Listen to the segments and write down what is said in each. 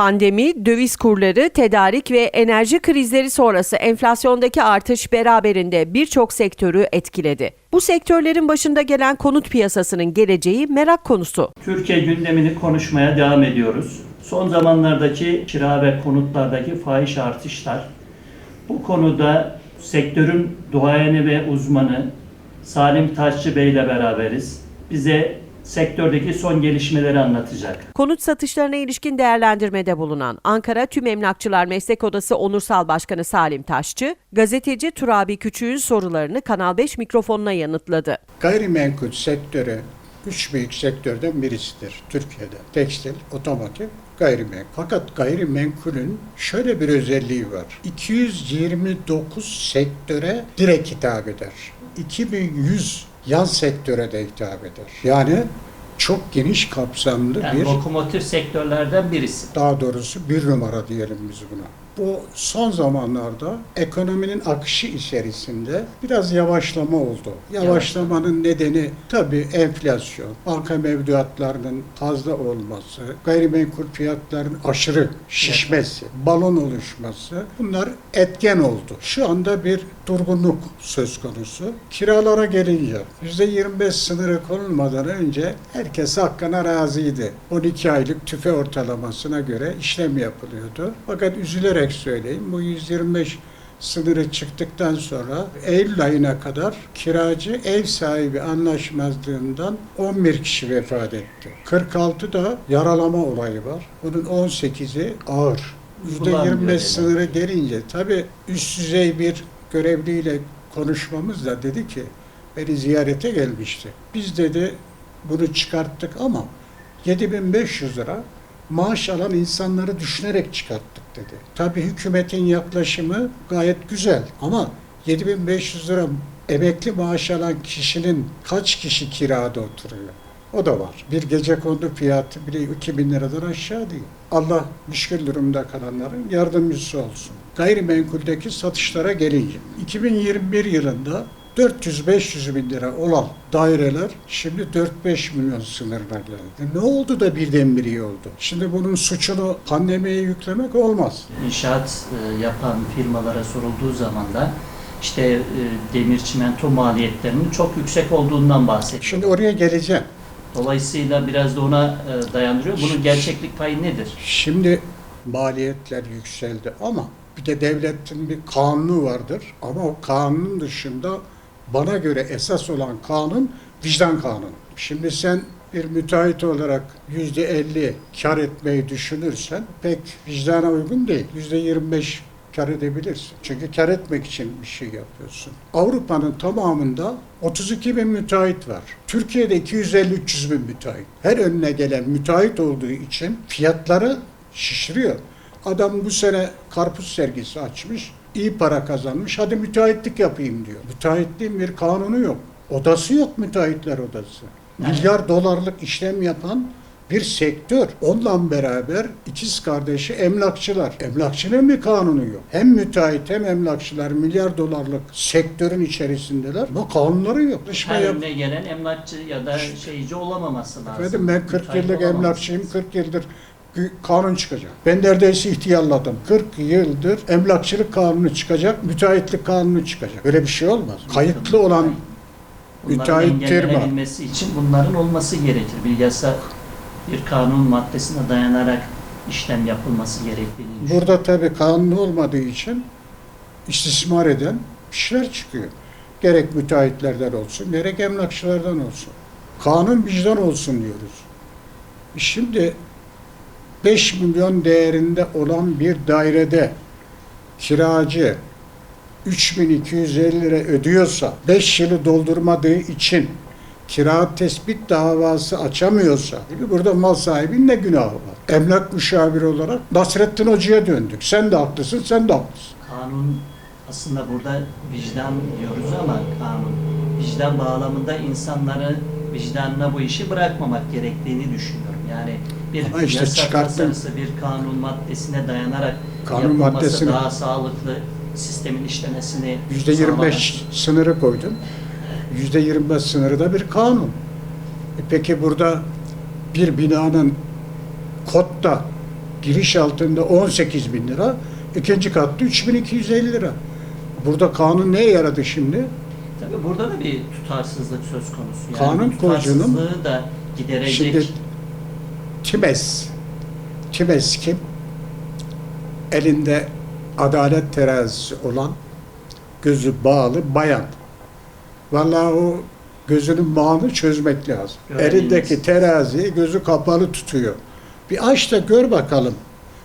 Pandemi, döviz kurları, tedarik ve enerji krizleri sonrası enflasyondaki artış beraberinde birçok sektörü etkiledi. Bu sektörlerin başında gelen konut piyasasının geleceği merak konusu. Türkiye gündemini konuşmaya devam ediyoruz. Son zamanlardaki kira ve konutlardaki fahiş artışlar. Bu konuda sektörün duayeni ve uzmanı Salim Taşçı Bey ile beraberiz. Bize sektördeki son gelişmeleri anlatacak. Konut satışlarına ilişkin değerlendirmede bulunan Ankara Tüm Emlakçılar Meslek Odası Onursal Başkanı Salim Taşçı, gazeteci Turabi Küçük'ün sorularını Kanal 5 mikrofonuna yanıtladı. Gayrimenkul sektörü üç büyük sektörden birisidir Türkiye'de. Tekstil, otomotiv, gayrimenkul. Fakat gayrimenkulün şöyle bir özelliği var. 229 sektöre direkt hitap eder. 2100 yan sektöre de hitap eder. Yani çok geniş kapsamlı Yani bir lokomotif sektörlerden birisi. daha doğrusu bir numara diyelim biz buna. Bu son zamanlarda ekonominin akışı içerisinde biraz yavaşlama oldu. Yavaşlamanın nedeni tabii enflasyon, banka mevduatlarının fazla olması, gayrimenkul fiyatların aşırı şişmesi, balon oluşması bunlar etken oldu. Şu anda bir durgunluk söz konusu. Kiralara gelince %25 sınırı konulmadan önce herkes hakkına razıydı. 12 aylık tüfe ortalamasına göre işlem yapılıyordu. Fakat üzülerek söyleyeyim bu 125 sınırı çıktıktan sonra Eylül ayına kadar kiracı ev sahibi anlaşmazlığından 11 kişi vefat etti. 46 da yaralama olayı var. Bunun 18'i ağır. Kullanmıyor %25 yani. sınırı gelince tabii üst düzey bir görevliyle konuşmamızda dedi ki beni ziyarete gelmişti. Biz dedi bunu çıkarttık ama 7500 lira maaş alan insanları düşünerek çıkarttık dedi. Tabii hükümetin yaklaşımı gayet güzel ama 7500 lira emekli maaş alan kişinin kaç kişi kirada oturuyor? O da var. Bir gece kondu fiyatı bile 2000 liradan aşağı değil. Allah müşkül durumda kalanların yardımcısı olsun. Gayrimenkuldeki satışlara gelince 2021 yılında 400-500 bin lira olan daireler şimdi 4-5 milyon sınırına geldi. Ne oldu da birdenbire oldu? Şimdi bunun suçunu pandemiye yüklemek olmaz. İnşaat e, yapan firmalara sorulduğu zaman da işte e, demir çimento maliyetlerinin çok yüksek olduğundan bahsediyor. Şimdi oraya geleceğim. Dolayısıyla biraz da ona e, dayandırıyor. Bunun gerçeklik payı nedir? Şimdi maliyetler yükseldi ama bir de devletin bir kanunu vardır. Ama o kanunun dışında bana göre esas olan kanun vicdan kanunu. Şimdi sen bir müteahhit olarak yüzde elli kar etmeyi düşünürsen pek vicdana uygun değil. Yüzde yirmi beş kar edebilirsin. Çünkü kar etmek için bir şey yapıyorsun. Avrupa'nın tamamında 32 bin müteahhit var. Türkiye'de 250-300 bin müteahhit. Her önüne gelen müteahhit olduğu için fiyatları şişiriyor. Adam bu sene karpuz sergisi açmış, iyi para kazanmış, hadi müteahhitlik yapayım diyor. Müteahhitliğin bir kanunu yok. Odası yok müteahhitler odası. Evet. Milyar dolarlık işlem yapan bir sektör. Onunla beraber ikiz kardeşi emlakçılar. Emlakçının bir kanunu yok. Hem müteahhit hem emlakçılar milyar dolarlık sektörün içerisindeler ama kanunları yok. Dışma Her yap- önüne gelen emlakçı ya da şeyci olamaması lazım. Efendim ben 40 Müteahhit yıllık emlakçıyım, lazım. 40 yıldır kanun çıkacak. Ben neredeyse ihtiyarladım. 40 yıldır emlakçılık kanunu çıkacak, müteahhitlik kanunu çıkacak. Böyle bir şey olmaz. Kayıtlı olan Bunların müteahhit firma. engellenebilmesi için bunların olması gerekir. Bir yasa, bir kanun maddesine dayanarak işlem yapılması gerektiğini düşünüyorum. Burada tabii kanun olmadığı için istismar eden kişiler çıkıyor. Gerek müteahhitlerden olsun, gerek emlakçılardan olsun. Kanun vicdan olsun diyoruz. Şimdi 5 milyon değerinde olan bir dairede kiracı 3250 lira ödüyorsa, 5 yılı doldurmadığı için kira tespit davası açamıyorsa, burada mal sahibinin ne günahı var? Emlak müşaviri olarak Nasrettin Hoca'ya döndük. Sen de haklısın, sen de haklısın. Kanun aslında burada vicdan diyoruz ama kanun vicdan bağlamında insanları vicdanına bu işi bırakmamak gerektiğini düşünüyorum. Yani bir Ama işte yasa tasarısı bir kanun maddesine dayanarak Kanun yapılması maddesini- daha sağlıklı sistemin işlemesini %25 sınırı koydun. %25 sınırı da bir kanun. E peki burada bir binanın kodda giriş altında 18 bin lira, ikinci katta 3250 lira. Burada kanun neye yaradı şimdi? Tabii burada da bir tutarsızlık söz konusu. Yani Kanun bu koyucunun- tutarsızlığı da giderecek. Şimdi Times, Times kim? Elinde adalet terazisi olan, gözü bağlı bayan. Vallahi o gözünün bağını çözmek lazım. Görebiliriz. Elindeki teraziyi gözü kapalı tutuyor. Bir aç da gör bakalım.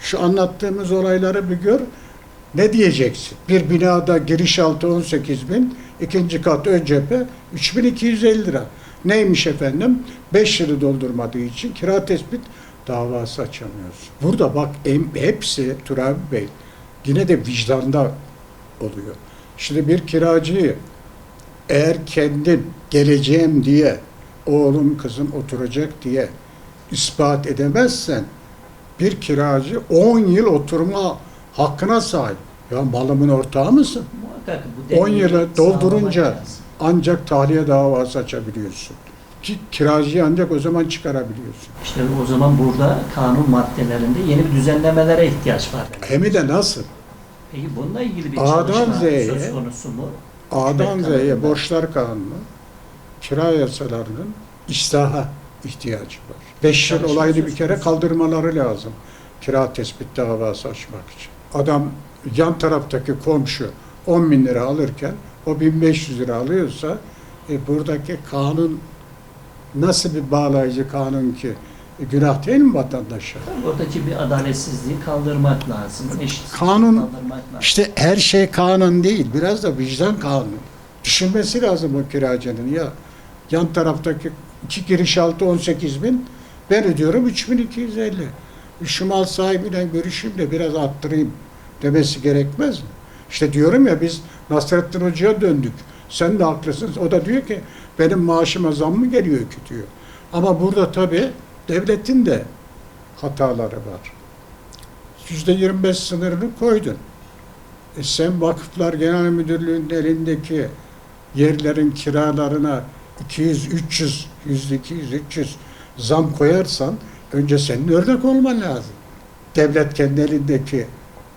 Şu anlattığımız olayları bir gör. Ne diyeceksin? Bir binada giriş altı 18 bin, ikinci kat ön cephe 3250 lira. Neymiş efendim? 5 yılı doldurmadığı için kira tespit davası açamıyoruz. Burada bak hepsi Turabi Bey yine de vicdanda oluyor. Şimdi bir kiracıyı eğer kendin geleceğim diye oğlum kızım oturacak diye ispat edemezsen bir kiracı 10 yıl oturma hakkına sahip. Ya malımın ortağı mısın? Muhakkak bu 10 dengeyi yılı doldurunca lazım. Ancak tahliye davası açabiliyorsun. Ki kiracıyı ancak o zaman çıkarabiliyorsun. İşte o zaman burada kanun maddelerinde yeni bir düzenlemelere ihtiyaç var. Hem de nasıl? Peki bununla ilgili bir A'dan çalışma Z'ye söz konusu mu? A'dan Z'ye borçlar kanunu, kira yasalarının islaha ihtiyacı var. Beş yıl olayını bir kere kaldırmaları lazım. Kira tespit davası açmak için. Adam yan taraftaki komşu 10 bin lira alırken o 1500 lira alıyorsa e, buradaki kanun nasıl bir bağlayıcı kanun ki? E, günah değil mi vatandaşa? Oradaki bir adaletsizliği kaldırmak lazım. eşitsizliği Kanun- kaldırmak lazım. İşte her şey kanun değil, biraz da vicdan kanunu. Düşünmesi lazım o kiracının ya. Yan taraftaki iki giriş altı 18 bin, ben ödüyorum 3250. Şu mal sahibiyle görüşeyim de biraz arttırayım demesi gerekmez mi? İşte diyorum ya biz Nasrettin Hoca'ya döndük. Sen de haklısın. O da diyor ki benim maaşıma zam mı geliyor ki diyor. Ama burada tabii devletin de hataları var. Yüzde 25 sınırını koydun. E sen Vakıflar Genel Müdürlüğü'nün elindeki yerlerin kiralarına 200, 300, yüzde 200, 300 zam koyarsan önce senin örnek olman lazım. Devlet kendi elindeki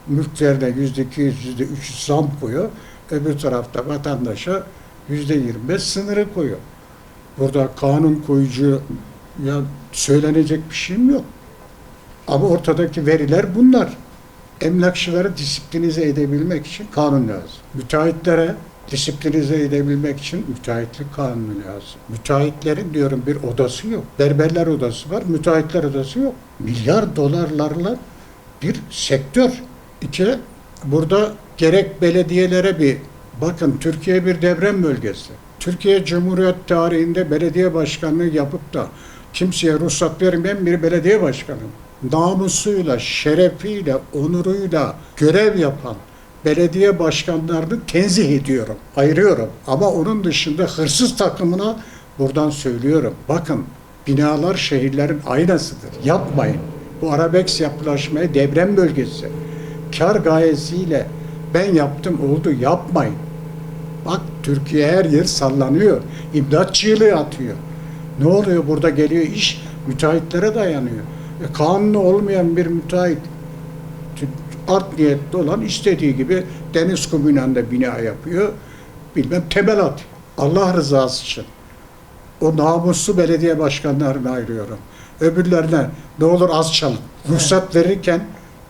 mülklerine yüzde 200, yüzde 300 zam koyuyor. Öbür tarafta vatandaşa yüzde 25 sınırı koyuyor. Burada kanun koyucu ya söylenecek bir şeyim yok. Ama ortadaki veriler bunlar. Emlakçıları disiplinize edebilmek için kanun lazım. Müteahhitlere disiplinize edebilmek için müteahhitlik kanunu lazım. Müteahhitlerin diyorum bir odası yok. Berberler odası var, müteahhitler odası yok. Milyar dolarlarla bir sektör. İki, burada gerek belediyelere bir bakın Türkiye bir deprem bölgesi. Türkiye Cumhuriyet tarihinde belediye başkanlığı yapıp da kimseye ruhsat vermeyen bir belediye başkanı. Namusuyla, şerefiyle, onuruyla görev yapan belediye başkanlarını tenzih ediyorum, ayırıyorum. Ama onun dışında hırsız takımına buradan söylüyorum. Bakın binalar şehirlerin aynasıdır. Yapmayın. Bu Arabex yapılaşmaya deprem bölgesi. Kar gayesiyle ben yaptım oldu yapmayın. Bak Türkiye her yer sallanıyor. İmdat çığlığı atıyor. Ne oluyor burada geliyor iş müteahhitlere dayanıyor. E, kanunu olmayan bir müteahhit art niyetli olan istediği gibi deniz kumuyla bina yapıyor. Bilmem temel atıyor. Allah rızası için. O namuslu belediye başkanlarını ayırıyorum. Öbürlerine ne olur az çalın. Ruhsat verirken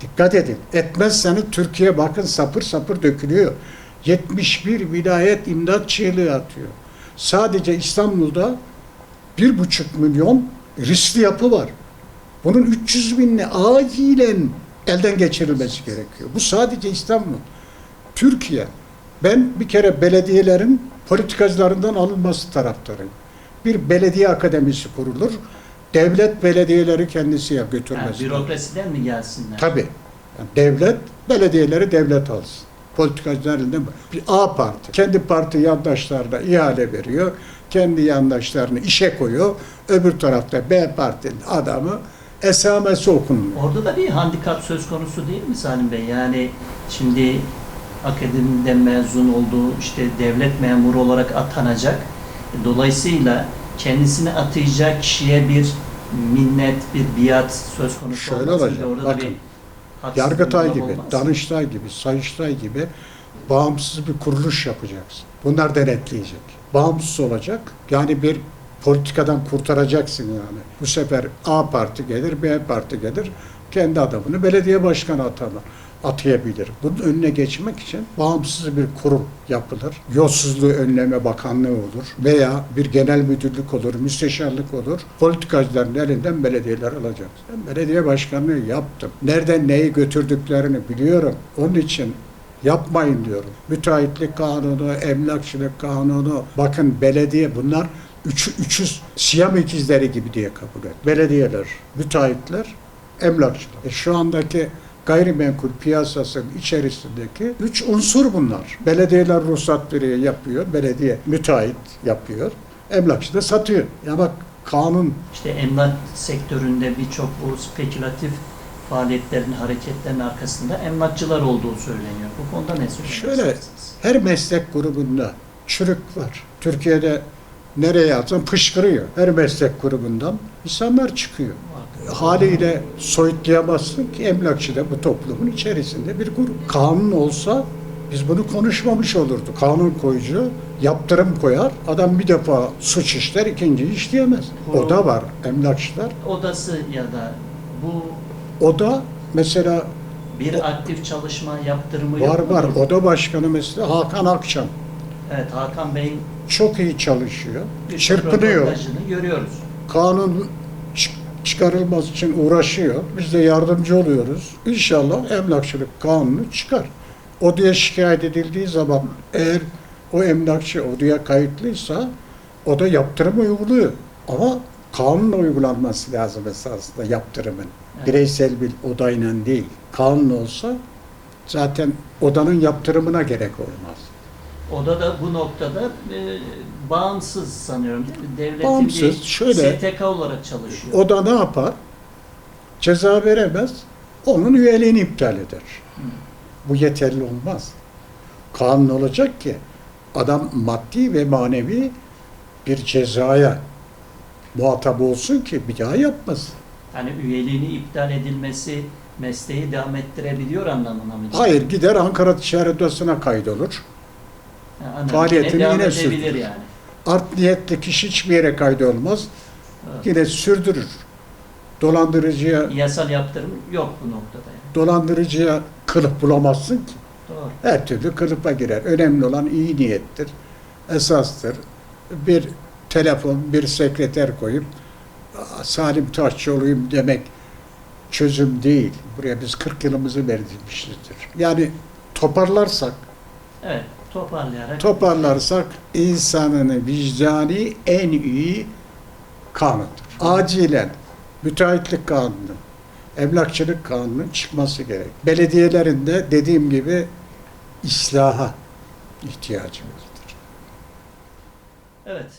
dikkat edin. Etmezseniz Türkiye bakın sapır sapır dökülüyor. 71 vilayet imdat çığlığı atıyor. Sadece İstanbul'da bir buçuk milyon riskli yapı var. Bunun 300 binini acilen elden geçirilmesi gerekiyor. Bu sadece İstanbul. Türkiye. Ben bir kere belediyelerin politikacılarından alınması taraftarıyım. Bir belediye akademisi kurulur. Devlet belediyeleri kendisi ya Yani götürmesi. bürokrasiden mi gelsinler? Tabii. Yani devlet, belediyeleri devlet alsın. Politikacılar elinden bir A parti. Kendi parti yandaşlarına ihale veriyor. Kendi yandaşlarını işe koyuyor. Öbür tarafta B partinin adamı esamesi okunmuyor. Orada da bir handikap söz konusu değil mi Salim Bey? Yani şimdi akademiden mezun olduğu işte devlet memuru olarak atanacak. Dolayısıyla kendisini atayacak kişiye bir minnet, bir biat söz konusu Şöyle ve orada da bakın. bir Yargıtay gibi, olmaz. Danıştay gibi, Sayıştay gibi bağımsız bir kuruluş yapacaksın. Bunlar denetleyecek. Bağımsız olacak. Yani bir politikadan kurtaracaksın yani. Bu sefer A parti gelir, B parti gelir. Kendi adamını belediye başkanı atarlar atayabilir. Bunun önüne geçmek için bağımsız bir kurum yapılır. Yolsuzluğu önleme bakanlığı olur veya bir genel müdürlük olur, müsteşarlık olur. Politikacıların elinden belediyeler alacak. Ben belediye başkanlığı yaptım. Nereden neyi götürdüklerini biliyorum. Onun için yapmayın diyorum. Müteahhitlik kanunu, emlakçılık kanunu, bakın belediye bunlar üçü, üçü Siyam ikizleri gibi diye kabul et. Belediyeler, müteahhitler, emlakçılar. E şu andaki gayrimenkul piyasasının içerisindeki üç unsur bunlar. Belediyeler ruhsat veriyor, yapıyor. Belediye müteahhit yapıyor. Emlakçı da satıyor. Ya bak kanun İşte emlak sektöründe birçok bu spekülatif faaliyetlerin, hareketlerin arkasında emlakçılar olduğu söyleniyor. Bu konuda ne söylemek Şöyle, her meslek grubunda çürük var. Türkiye'de nereye atsan fışkırıyor. Her meslek grubundan insanlar çıkıyor. Haliyle soyutlayamazsın ki emlakçı da bu toplumun içerisinde bir grup. Kanun olsa biz bunu konuşmamış olurduk. Kanun koyucu yaptırım koyar. Adam bir defa suç işler, ikinciyi işleyemez. O da var emlakçılar. Odası ya da bu O da mesela bir aktif çalışma yaptırımı var yok var. mudur? Oda başkanı mesela Hakan Akçam. Evet Hakan Bey'in Çok iyi çalışıyor. Çırpınıyor. görüyoruz. kanun çık- çıkarılması için uğraşıyor. Biz de yardımcı oluyoruz. İnşallah emlakçılık kanunu çıkar. Odaya şikayet edildiği zaman eğer o emlakçı odaya kayıtlıysa o da yaptırım uyguluyor. Ama kanunla uygulanması lazım esasında yaptırımın. Evet. Bireysel bir odayla değil. Kanun olsa zaten odanın yaptırımına gerek olmaz. Oda da bu noktada e, bağımsız sanıyorum değil mi? Devletin Bağımsız, bir şöyle- STK olarak çalışıyor. O da ne yapar? Ceza veremez. Onun üyeliğini iptal eder. Hı. Bu yeterli olmaz. Kanun olacak ki adam maddi ve manevi bir cezaya muhatap olsun ki bir daha yapmasın. Yani üyeliğini iptal edilmesi mesleği devam ettirebiliyor anlamına mı? Hayır gider Ankara Ticaret Odası'na kaydolur. Yani faaliyetini yine edebilir sürdürür. yani. Art niyetli kişi hiçbir yere kaydolmaz. Evet. Yine sürdürür. Dolandırıcıya Yasal yaptırım yok bu noktada yani. dolandırıcıya kılıf bulamazsın ki. Doğru. Her türlü kılıfa girer. Önemli olan iyi niyettir. Esastır. Bir telefon, bir sekreter koyup "Aa, Salim Taşçıoğlu'yum demek çözüm değil. Buraya biz 40 yılımızı vermişizdir. Yani toparlarsak, Evet. Toparlayarak toparlarsak insanın vicdani en iyi kanunudur. Acilen müteahhitlik kanunu, emlakçılık kanunun çıkması gerek. Belediyelerin de dediğim gibi islaha evet. Çok teşekkür ediyoruz.